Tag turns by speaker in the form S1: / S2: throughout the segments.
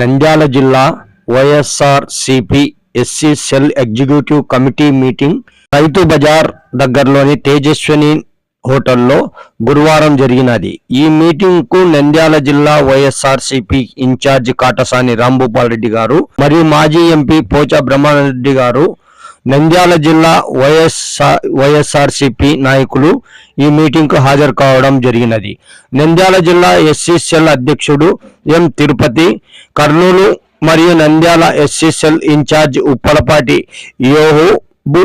S1: నంద్యాల జిల్లా YSR CP SC cell executive committee meeting రైతు బజార్ దగ్గరలోని తేజస్విని హోటల్లో గురువారం జరిగినది. ఈ మీటింగ్కు నంద్యాల జిల్లా YSR CP incharge Katasani Rambhupal Reddy గారు మరియు మాజీ ఎంపీ పోచా బ్రహ్మారెడ్డి గారు నంద్యాల జిల్లా వైఎస్ఆర్ వైఎస్ఆర్సిపి నాయకులు ఈ మీటింగ్కు హాజరు కావడం జరిగినది. నంద్యాల జిల్లా ఎస్సీసెల్ అధ్యక్షుడు ఎం తిరుపతి కర్నూలు మరియు నంద్యాల ఎస్ఎస్ఎల్ ఇన్ఛార్జ్ ఉప్పలపాటి యోహుబు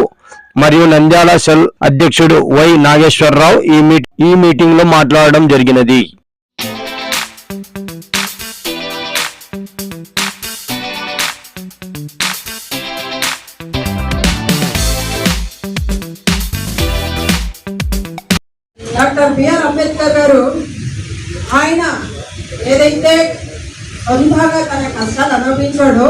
S1: మరియు నంద్యాల సెల్ అధ్యక్షుడు వై నాగేశ్వరరావు ఈ మీ ఈ మీటింగ్లో మాట్లాడడం జరిగినది.
S2: డాక్టర్ బిఆర్ అంబేద్కర్ గారు ఆయన ఏదైతే సొంతంగా తన కష్టాలు అనుభవించాడో.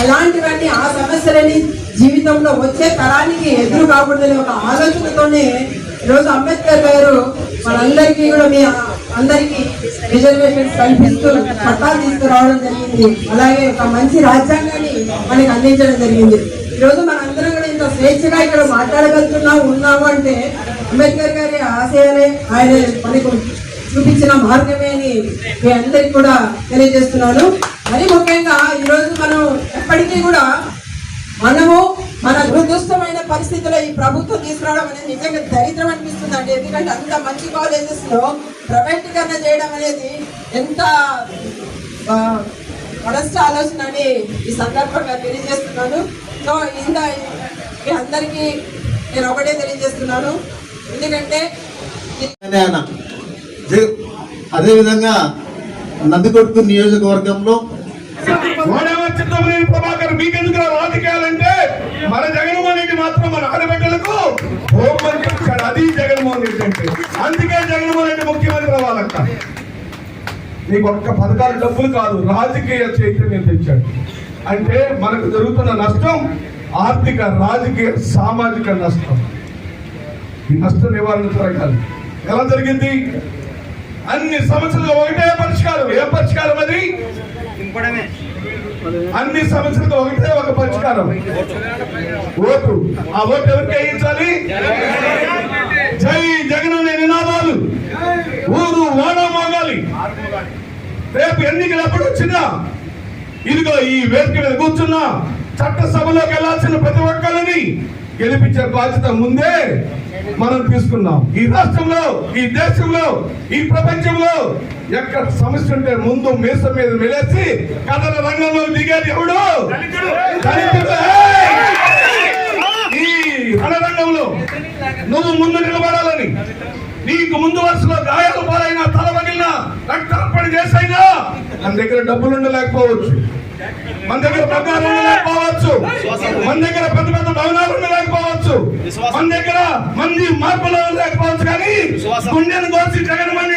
S2: అలాంటివన్నీ ఆ సమస్యలని జీవితంలో వచ్చే తరానికి ఎదురు కాకూడదని ఒక ఆలోచనతోనే ఈరోజు అంబేద్కర్ గారు మనందరికీ కూడా మీ అందరికీ రిజర్వేషన్స్ కల్పిస్తూ చట్టాలు తీసుకురావడం జరిగింది. అలాగే ఒక మంచి రాజ్యాంగాన్ని మనకి అందించడం జరిగింది. ఈరోజు మనందరం కూడా ఇంత స్వేచ్ఛగా ఇక్కడ మాట్లాడగలుగుతున్నాం ఉన్నాము అంటే అంబేద్కర్ గారి ఆశయాలే ఆయన మనకు చూపించిన మార్గమే అని మీ అందరికి కూడా తెలియజేస్తున్నాను. మరి ముఖ్యంగా ఈరోజు మనం ఎప్పటికీ కూడా మనము మన దురదృష్టమైన పరిస్థితుల్లో ఈ ప్రభుత్వం తీసుకురావడం అనేది నిజంగా దరిద్రం అనిపిస్తుంది అండి ఎందుకంటే అంత మంచి కాలేజెస్లో ప్రైవేటీకరణ చేయడం అనేది ఎంత ఆ, ఆలోచన అని ఈ సందర్భంగా తెలియజేస్తున్నాను. సో ఇంత మీ అందరికీ నేను ఒకటే తెలియజేస్తున్నాను. ఎందుకంటే
S3: అదేవిధంగా నందికొట్టు నియోజకవర్గంలో
S4: ప్రభాకర్ మీకెందుకు రాజకీయాలంటే? మన జగన్మోహన్ రెడ్డి మాత్రం మన ఆడబిడ్డలకు హోంమంత్రి ఇచ్చాడు అది జగన్మోహన్ రెడ్డి అంటే. అందుకే జగన్మోహన్ రెడ్డి ముఖ్యమంత్రి అవ్వాలంట. నీకు ఒక్క పథకాలు డబ్బులు కాదు రాజకీయ చైతన్యం తెచ్చాడు. అంటే మనకు జరుగుతున్న నష్టం ఆర్థిక రాజకీయ సామాజిక నష్టం. ఈ నష్టం నివారణ జరగాలి. ఎలా జరిగింది? అన్ని సమస్యలు ఒకటే పరిష్కారం. ఏ పరిష్కారం అది? అన్ని సమస్యలకు ఒకటే ఒక పరిష్కారం. ఓటు. ఆ ఓటు ఎవరికి వేయించాలి? జై జగన్ అనే నినాదాలు. ఊరు వాడ మోగాలి. రేపు ఎన్నికలు ఎప్పుడు వచ్చినా ఇదిగో ఈ వేదిక మీద కూర్చున్నా చట్టసభలోకి వెళ్ళాల్సిన ప్రతి ఒక్కరిని గెలిపించే బాధ్యత ముందే మనం తీసుకున్నాం. ఈ రాష్ట్రంలో ఈ దేశంలో ఈ ప్రపంచంలో ఎక్కడ సమస్య ఉంటే ముందు మీసం మీద మెలేసి కథల రంగంలో దిగేది ఎవడు! ఈ రణరంగంలో నువ్వు ముందు నిలబడాలని నీకు ముందు వరుసలో గాయాలు పాలైనా తల పగిలినా రక్తార్పణ చేసైనా మన దగ్గర డబ్బులు ఉండలేకపోవచ్చు మన దగ్గర బంగారం ఉండలేకపోవచ్చు మన దగ్గర పెద్ద పెద్ద భవనాలు ఉండలేకపోవచ్చు మన దగ్గర మంది మార్పులు లేకపోవచ్చు కానీ గుండెను కోసి జగన్మోహన్.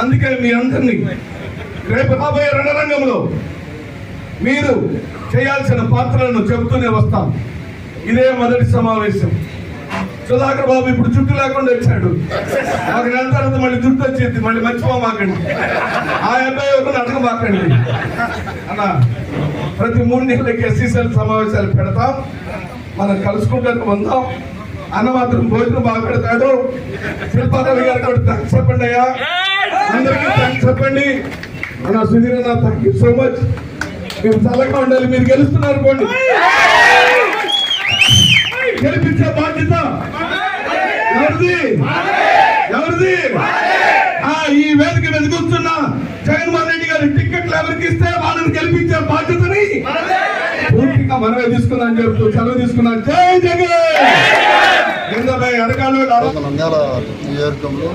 S4: అందుకే మీ అందరినీ రేపు రాబోయే రణరంగంలో మీరు చేయాల్సిన పాత్రలను చెబుతూనే వస్తాం. ఇదే మొదటి సమావేశం. సుధాకర్ బాబు ఇప్పుడు జుట్టు లేకుండా వచ్చాడు. మాకు నెల తర్వాత మళ్ళీ జుట్టు వచ్చేది మళ్ళీ మర్చిపోమాకండి ఆ అబ్బాయి ఒకరిని అడగమాకండి అన్న ప్రతి మూడు నెలలకి ఎస్సీసీఎల్ సమావేశాలు పెడతాం. మనం కలుసుకుంటానికి ఉందాం అన్న మాత్రం భోజనం బాగా పెడతాడు. శిల్పారావు గారు కూడా థ్యాంక్స్ చెప్పండి అయ్యా. అందరికీ థ్యాంక్స్ చెప్పండి. అన్న సుధీర్ అన్న థ్యాంక్ యూ సో మచ్ మీరు చల్లగా ఉండాలి మీరు గెలుస్తున్నారు అనుకోండి. గెలిపించే బాధ్యత ఎవరిది? ఎవరిది? ఆ, ఈ వేదిక మీద కూర్చున్న జగన్మోహన్ రెడ్డి గారి టిక్కెట్లు ఎవరికి ఇస్తే వాళ్ళని గెలిపించే బాధ్యతని పూర్తిగా మనమే తీసుకున్నాం చెప్తూ సెలవు తీసుకున్నాం జై జగన్!
S3: నంద్యాల నియోజకవర్గంలో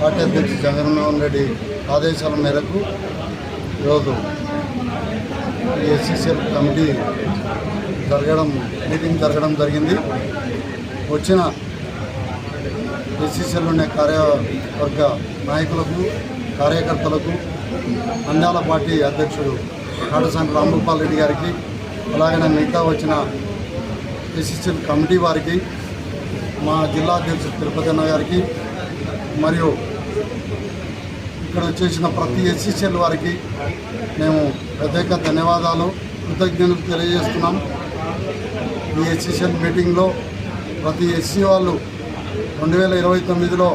S3: పార్టీ అధ్యక్షుడు జగన్మోహన్ రెడ్డి ఆదేశాల మేరకు ఈరోజు ఎస్సీసీఎల్ కమిటీ జరగడం మీటింగ్ జరగడం జరిగింది. వచ్చిన ఎస్సీసీఎల్లోని కార్యవర్గ నాయకులకు కార్యకర్తలకు నంద్యాల పార్టీ అధ్యక్షుడు కాటసాని రాంభూపాల్ రెడ్డి గారికి అలాగనే మిగతా వచ్చిన ఎస్ఎస్ఎల్ కమిటీ వారికి మా జిల్లా అధ్యక్షుడు తిరుపతి అన్న గారికి మరియు ఇక్కడ వచ్చేసిన ప్రతి ఎస్సీసీఎల్ వారికి మేము ప్రత్యేక ధన్యవాదాలు కృతజ్ఞతలు తెలియజేస్తున్నాం. ఈ ఎస్సీసీఎల్ మీటింగ్లో ప్రతి ఎస్సీ వాళ్ళు రెండు వేల ఇరవై తొమ్మిదిలో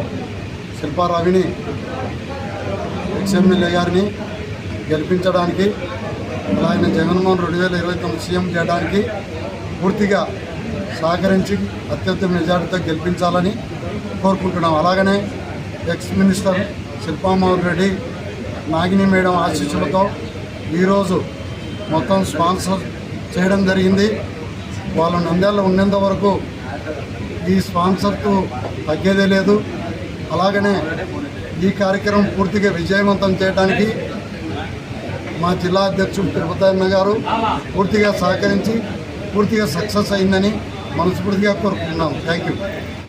S3: శిల్పారావిని ఎక్స్ఎమ్మెల్యే గారిని గెలిపించడానికి ఆయన జగన్మోహన్ రెండు వేల ఇరవై తొమ్మిది సీఎం చేయడానికి పూర్తిగా సహకరించి అత్యంత మెజార్టీతో గెలిపించాలని కోరుకుంటున్నాం. అలాగనే ex minister Shilpamohan Reddy Nagini madam ఆశీస్సులతో ఈరోజు మొత్తం స్పాన్సర్ చేయడం జరిగింది. వాళ్ళు నంద్యాలలో ఉన్నంత వరకు ఈ స్పాన్సర్కు తగ్గేదే లేదు. అలాగనే ఈ కార్యక్రమం పూర్తిగా విజయవంతం చేయడానికి మా జిల్లా అధ్యక్షుడు తిరుపతన్న గారు పూర్తిగా సహకరించి పూర్తిగా సక్సెస్ అయిందని మనస్ఫూర్తిగా కోరుకుంటున్నాం థ్యాంక్ యూ.